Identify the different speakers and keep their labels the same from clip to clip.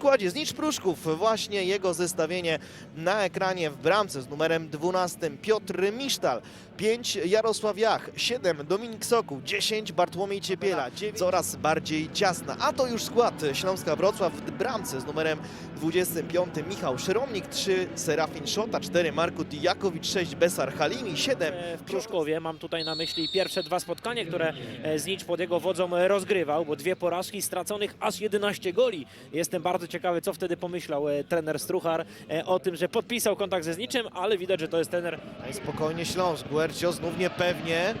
Speaker 1: składzie Znicz Pruszków, właśnie jego zestawienie na ekranie w bramce z numerem 12 Piotr Misztal, 5 Jarosław Jach, 7 Dominik Sokół, 10 Bartłomiej Ciepiela, 9 coraz bardziej ciasna, a to już skład Śląska Wrocław w bramce z numerem 25 Michał Szyromnik, 3 Serafin Szota, 4 Marku Tijakowicz, 6 Besar Halimi, 7
Speaker 2: E, w Pruszkowie. Mam tutaj na myśli pierwsze dwa spotkania, które e, Znicz pod jego wodzą rozgrywał, bo dwie porażki straconych, aż 11 goli. Jestem bardzo ciekawy, co wtedy pomyślał e, trener Struchar e, o tym, że podpisał kontakt ze Zniczem, ale widać, że to jest trener
Speaker 1: Spokojnie Śląsk, Guercio znów niepewnie.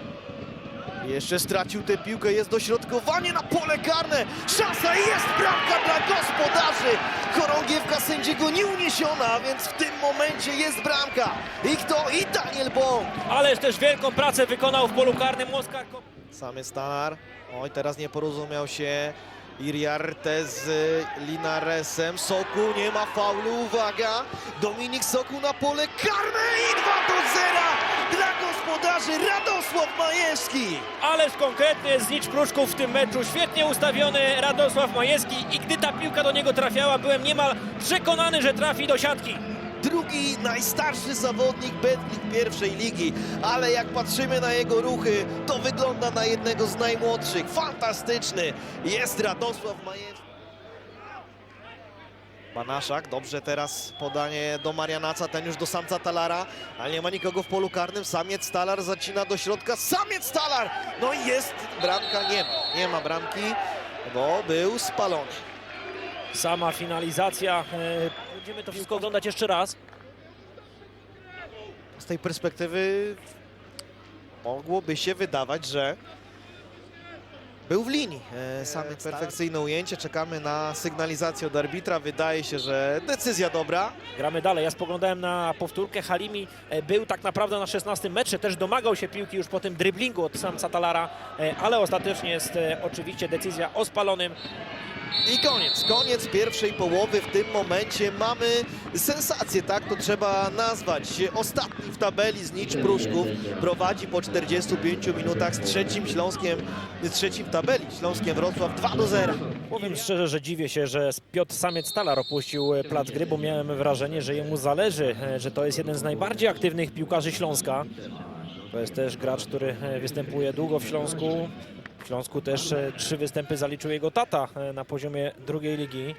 Speaker 1: Jeszcze stracił tę piłkę, jest dośrodkowanie na pole karne. Szansa jest bramka dla gospodarzy. Chorągiewka sędziego nie uniesiona, a więc w tym momencie jest bramka. I kto? I Daniel Bąk.
Speaker 2: Ależ też wielką pracę wykonał w polu karnym Oskar
Speaker 1: Samy Stanar. Oj, teraz nie porozumiał się Iriarte z y, Linaresem. Soku nie ma faulu, uwaga. Dominik Soku na pole karne i 2 do 0 dla gospodarzy Radosław Majewski.
Speaker 2: Ależ konkretnie Znicz Pruszków w tym meczu. Świetnie ustawiony Radosław Majewski i gdy ta piłka do niego trafiała, byłem niemal przekonany, że trafi do siatki.
Speaker 1: Drugi najstarszy zawodnik Betclic pierwszej ligi, ale jak patrzymy na jego ruchy, to wygląda na jednego z najmłodszych. Fantastyczny jest Radosław Majewski. Banaszak, dobrze teraz podanie do Marianaca, ten już do samca Talara, ale nie ma nikogo w polu karnym, samiec Talar zacina do środka, samiec Talar! No i jest bramka, nie ma, nie ma bramki, bo był spalony.
Speaker 2: Sama finalizacja. e, Będziemy to wszystko oglądać jeszcze raz.
Speaker 1: z tej perspektywy mogłoby się wydawać, że był w linii. E, same perfekcyjne ujęcie. Czekamy na sygnalizację od arbitra. Wydaje się, że decyzja dobra.
Speaker 2: Gramy dalej. Ja spoglądałem na powtórkę. Halimi e, był tak naprawdę na 16 metrze. Też domagał się piłki już po tym driblingu od Samca Talara, e, ale ostatecznie jest oczywiście decyzja o spalonym.
Speaker 1: I koniec. Koniec pierwszej połowy. W tym momencie mamy sensację, tak to trzeba nazwać. Ostatni w tabeli z Nicz Pruszków prowadzi po 45 minutach z trzecim Śląskiem, z trzecim w tabeli Śląskiem Wrocław 2 do 0.
Speaker 2: Powiem szczerze, że dziwię się, że Piotr Samiec Talar opuścił e, plac gry, bo miałem wrażenie, że jemu zależy, e, że to jest jeden z najbardziej aktywnych piłkarzy Śląska. To jest też gracz, który e, występuje długo w Śląsku. W Śląsku też e, trzy występy zaliczył jego tata e, na poziomie drugiej ligi.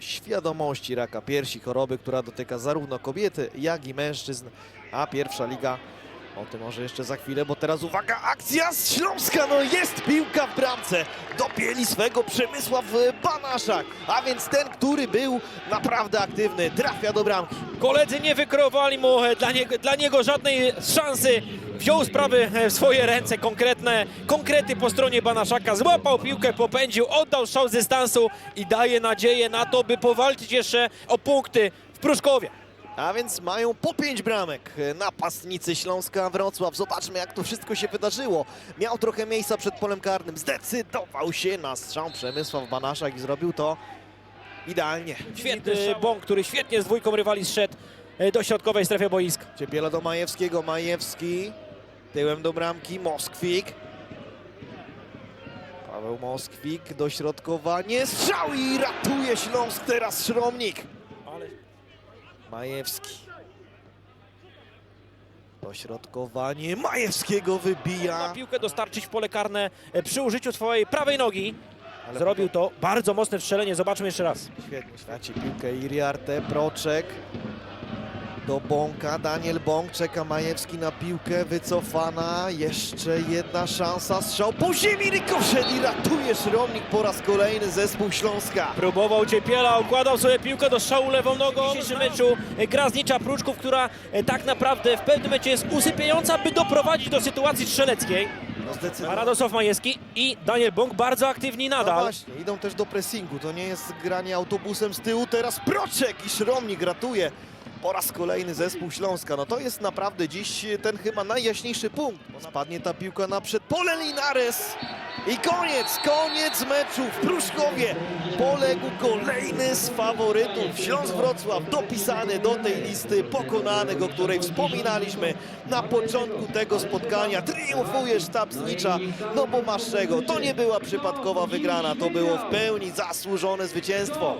Speaker 1: Świadomości raka piersi, choroby, która dotyka zarówno kobiety, jak i mężczyzn, a pierwsza liga, o tym może jeszcze za chwilę, bo teraz uwaga, akcja z Śląska, no jest piłka w bramce, dopięli swego Przemysław Banaszak, a więc ten, który był naprawdę aktywny, trafia do bramki.
Speaker 2: Koledzy nie wykreowali mu e, dla niego, dla niego żadnej szansy. Wziął sprawy e, w swoje ręce, konkretne konkrety po stronie Banaszaka. Złapał piłkę, popędził, oddał strzał z dystansu i daje nadzieję na to, by powalczyć jeszcze o punkty w Pruszkowie.
Speaker 1: A więc mają po pięć bramek napastnicy Śląska Wrocław. Zobaczmy jak to wszystko się wydarzyło. Miał trochę miejsca przed polem karnym. Zdecydował się na strzał Przemysław Banaszak i zrobił to idealnie.
Speaker 2: Świetny bąk, który świetnie z dwójką rywali zszedł e, do środkowej strefy boiska.
Speaker 1: Ciepiela do Majewskiego. Majewski tyłem do bramki. Moskwik. Paweł Moskwik. Dośrodkowanie. Strzał i ratuje Śląsk teraz Szromnik. Majewski. Dośrodkowanie Majewskiego wybija.
Speaker 2: ma piłkę dostarczyć w pole karne e, przy użyciu swojej prawej nogi.
Speaker 1: Ale
Speaker 2: Zrobił to bardzo mocne strzelenie. Zobaczmy jeszcze raz.
Speaker 1: Świetnie, straci piłkę Iriarte, Proczek do Bąka, Daniel Bąk, czeka Majewski na piłkę, wycofana, jeszcze jedna szansa, strzał po ziemi, rykoszet i ratuje Szromnik po raz kolejny zespół Śląska.
Speaker 2: Próbował Ciepiela, układał sobie piłkę do strzału lewą nogą. W dzisiejszym meczu e, gra znicza Pruczków, która e, tak naprawdę w pewnym momencie jest usypiająca, by doprowadzić do sytuacji strzeleckiej.
Speaker 1: No zdecydowanie.
Speaker 2: Radosław Majewski i Daniel Bąk bardzo aktywni
Speaker 1: No
Speaker 2: nadal.
Speaker 1: właśnie, idą też do pressingu, to nie jest granie autobusem z tyłu, teraz Proczek i Szromnik ratuje po raz kolejny zespół Śląska. No to jest naprawdę dziś ten chyba najjaśniejszy punkt. Spadnie ta piłka na przedpole Linares i koniec, koniec meczu w Pruszkowie. Poległ kolejny z faworytów. Śląsk Wrocław dopisany do tej listy pokonanych, o której wspominaliśmy na początku tego spotkania. Triumfuje sztab Znicza, no bo masz czego. To nie była przypadkowa wygrana, to było w pełni zasłużone zwycięstwo.